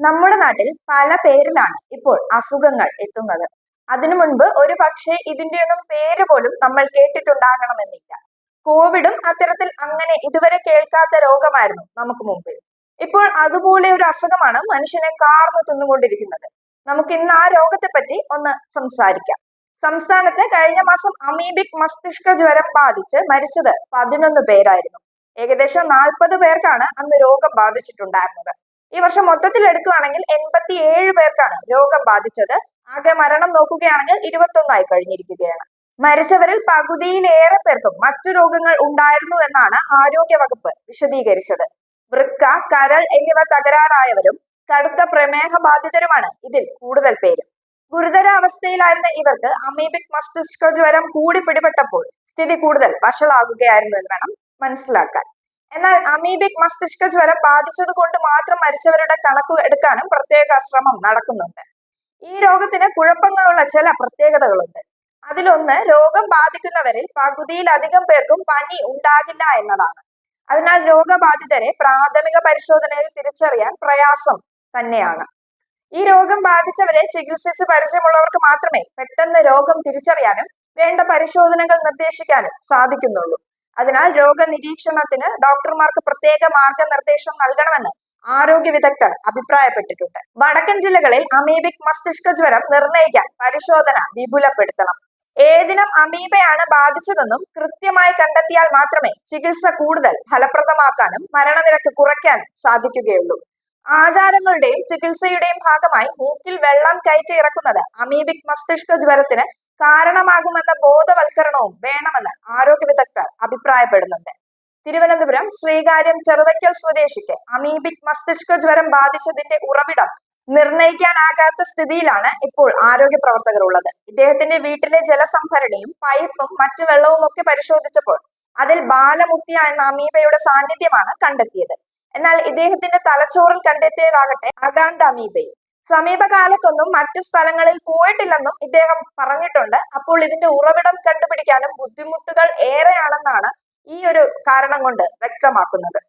നമ്മുടെ നാട്ടിൽ പല പേരിലാണ് ഇപ്പോൾ അസുഖങ്ങൾ എത്തുന്നത്. അതിനു മുൻപ് ഒരു പക്ഷേ ഇതിന്റെയൊന്നും പേര് പോലും നമ്മൾ കേട്ടിട്ടുണ്ടാകണമെന്നില്ല. കോവിഡും അത്തരത്തിൽ അങ്ങനെ ഇതുവരെ കേൾക്കാത്ത രോഗമായിരുന്നു നമുക്ക് മുമ്പിൽ. ഇപ്പോൾ അതുപോലെ ഒരു അസുഖമാണ് മനുഷ്യനെ കാർന്നു തിന്നുകൊണ്ടിരിക്കുന്നത്. നമുക്ക് ഇന്ന് ആ രോഗത്തെ പറ്റി ഒന്ന് സംസാരിക്കാം. സംസ്ഥാനത്ത് കഴിഞ്ഞ മാസം അമീബിക് മസ്തിഷ്ക ജ്വരം ബാധിച്ച് മരിച്ചത് പതിനൊന്ന് പേരായിരുന്നു. ഏകദേശം നാൽപ്പത് പേർക്കാണ് അന്ന് രോഗം ബാധിച്ചിട്ടുണ്ടായിരുന്നത്. ഈ വർഷം മൊത്തത്തിൽ എടുക്കുകയാണെങ്കിൽ എൺപത്തി ഏഴ് പേർക്കാണ് രോഗം ബാധിച്ചത്. ആകെ മരണം നോക്കുകയാണെങ്കിൽ ഇരുപത്തൊന്നായി കഴിഞ്ഞിരിക്കുകയാണ്. മരിച്ചവരിൽ പകുതിയിലേറെ പേർക്കും മറ്റു രോഗങ്ങൾ ഉണ്ടായിരുന്നു എന്നാണ് ആരോഗ്യ വകുപ്പ് വിശദീകരിച്ചത്. വൃക്ക കരൾ എന്നിവ തകരാറായവരും കടുത്ത പ്രമേഹ ബാധിതരുമാണ് ഇതിൽ കൂടുതൽ പേരും. ഗുരുതരാവസ്ഥയിലായിരുന്ന ഇവർക്ക് അമീബിക് മസ്തിഷ്ക ജ്വരം കൂടി പിടിപെട്ടപ്പോൾ സ്ഥിതി കൂടുതൽ വഷളാകുകയായിരുന്നു എന്ന് വേണം മനസ്സിലാക്കാൻ. എന്നാൽ അമീബിക് മസ്തിഷ്ക ജ്വരം ബാധിച്ചത് കൊണ്ട് മാത്രം മരിച്ചവരുടെ കണക്ക് എടുക്കാനും പ്രത്യേക ശ്രമം നടക്കുന്നുണ്ട്. ഈ രോഗത്തിന് കുഴപ്പങ്ങളുള്ള ചില പ്രത്യേകതകളുണ്ട്. അതിലൊന്ന് രോഗം ബാധിക്കുന്നവരിൽ പകുതിയിലധികം പേർക്കും പനി ഉണ്ടാകില്ല എന്നതാണ്. അതിനാൽ രോഗബാധിതരെ പ്രാഥമിക പരിശോധനയിൽ തിരിച്ചറിയാൻ പ്രയാസം തന്നെയാണ്. ഈ രോഗം ബാധിച്ചവരെ ചികിത്സിച്ച് പരിചയമുള്ളവർക്ക് മാത്രമേ പെട്ടെന്ന് രോഗം തിരിച്ചറിയാനും വേണ്ട പരിശോധനകൾ നിർദ്ദേശിക്കാനും സാധിക്കുന്നുള്ളൂ. അതിനാൽ രോഗനിരീക്ഷണത്തിന് ഡോക്ടർമാർക്ക് പ്രത്യേക മാർഗനിർദ്ദേശം നൽകണമെന്ന് ആരോഗ്യ വിദഗ്ധർ അഭിപ്രായപ്പെട്ടിട്ടുണ്ട്. വടക്കൻ ജില്ലകളിൽ അമീബിക് മസ്തിഷ്ക ജ്വരം നിർണയിക്കാൻ പരിശോധന വിപുലപ്പെടുത്തണം. ഏതിനും അമീബയാണ് ബാധിച്ചതെന്നും കൃത്യമായി കണ്ടെത്തിയാൽ മാത്രമേ ചികിത്സ കൂടുതൽ ഫലപ്രദമാക്കാനും മരണനിരക്ക് കുറയ്ക്കാനും സാധിക്കുകയുള്ളൂ. ആചാരങ്ങളുടെയും ചികിത്സയുടെയും ഭാഗമായി മൂക്കിൽ വെള്ളം കയറ്റി ഇറക്കുന്നത് അമീബിക് മസ്തിഷ്ക ജ്വരത്തിന് കാരണമാകുമെന്ന ബോധവൽക്കരണവും വേണമെന്ന് ആരോഗ്യ വിദഗ്ധർ അഭിപ്രായപ്പെടുന്നുണ്ട്. തിരുവനന്തപുരം ശ്രീകാര്യം ചെറുവയ്ക്കൽ സ്വദേശിക്ക് അമീബിക് മസ്തിഷ്ക ജ്വരം ബാധിച്ചതിന്റെ ഉറവിടം നിർണയിക്കാനാകാത്ത സ്ഥിതിയിലാണ് ഇപ്പോൾ ആരോഗ്യ പ്രവർത്തകർ ഉള്ളത് ഇദ്ദേഹത്തിന്റെ വീട്ടിലെ ജലസംഭരണിയും പൈപ്പും മറ്റു വെള്ളവും ഒക്കെ പരിശോധിച്ചപ്പോൾ അതിൽ ബാലമുക്തിയ എന്ന അമീബയുടെ സാന്നിധ്യമാണ് കണ്ടെത്തിയത്. എന്നാൽ ഇദ്ദേഹത്തിന്റെ തലച്ചോറിൽ കണ്ടെത്തിയതാകട്ടെ അഗാന്ത അമീബയും. സമീപകാലത്തൊന്നും മറ്റു സ്ഥലങ്ങളിൽ പോയിട്ടില്ലെന്നും ഇദ്ദേഹം പറഞ്ഞിട്ടുണ്ട്. അപ്പോൾ ഇതിന്റെ ഉറവിടം കണ്ടുപിടിക്കാനും ബുദ്ധിമുട്ടുകൾ ഏറെയാണെന്നാണ് ഈ ഒരു കാരണം കൊണ്ട് വ്യക്തമാക്കുന്നത്.